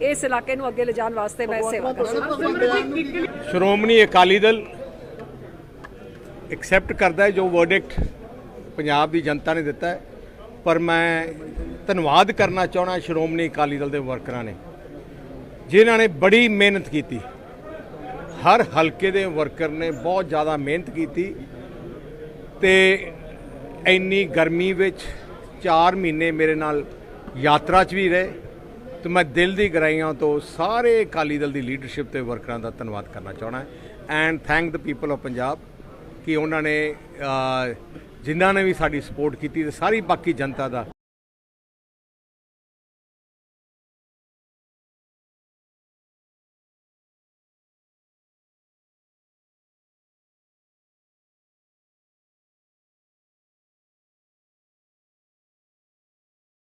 ਇਸ ਇਲਾਕੇ ਨੂੰ ਅੱਗੇ ਲਿਜਾਣ ਵਾਸਤੇ ਮੈਂ ਸੇਵਾ ਕਰਾਂ ਸ਼੍ਰੋਮਣੀ ਅਕਾਲੀ ਦਲ ਐਕਸੈਪਟ ਕਰਦਾ ਹੈ ਜੋ ਵਰਡਿਕਟ ਪੰਜਾਬ ਦੀ ਜਨਤਾ ਨੇ ਦਿੱਤਾ ਹੈ। ਪਰ ਮੈਂ ਧੰਨਵਾਦ ਕਰਨਾ ਚਾਹਣਾ ਸ਼੍ਰੋਮਣੀ ਅਕਾਲੀ ਦਲ ਦੇ ਵਰਕਰਾਂ ਨੇ ਜਿਨ੍ਹਾਂ ਨੇ ਬੜੀ ਮਿਹਨਤ ਕੀਤੀ। ਹਰ ਹਲਕੇ ਦੇ ਵਰਕਰ ਨੇ ਬਹੁਤ ਜ਼ਿਆਦਾ ਮਿਹਨਤ ਕੀਤੀ ਤੇ ਇੰਨੀ ਗਰਮੀ ਵਿੱਚ 4 ਮਹੀਨੇ ਮੇਰੇ ਨਾਲ ਯਾਤਰਾ 'ਚ ਵੀ ਰਹੇ। ਤੇ ਮੈਂ ਦਿਲ ਦੀ ਗਹਿਰਾਈਆਂ ਤੋਂ ਸਾਰੇ ਅਕਾਲੀ ਦਲ ਦੀ ਲੀਡਰਸ਼ਿਪ ਤੇ ਵਰਕਰਾਂ ਦਾ ਧੰਨਵਾਦ ਕਰਨਾ ਚਾਹਣਾ and thank the people of Punjab ਕਿ ਉਹਨਾਂ ਨੇ ਜਿਨ੍ਹਾਂ ਨੇ ਵੀ ਸਾਡੀ ਸਪੋਰਟ ਕੀਤੀ ਤੇ ਸਾਰੀ ਬਾਕੀ ਜਨਤਾ ਦਾ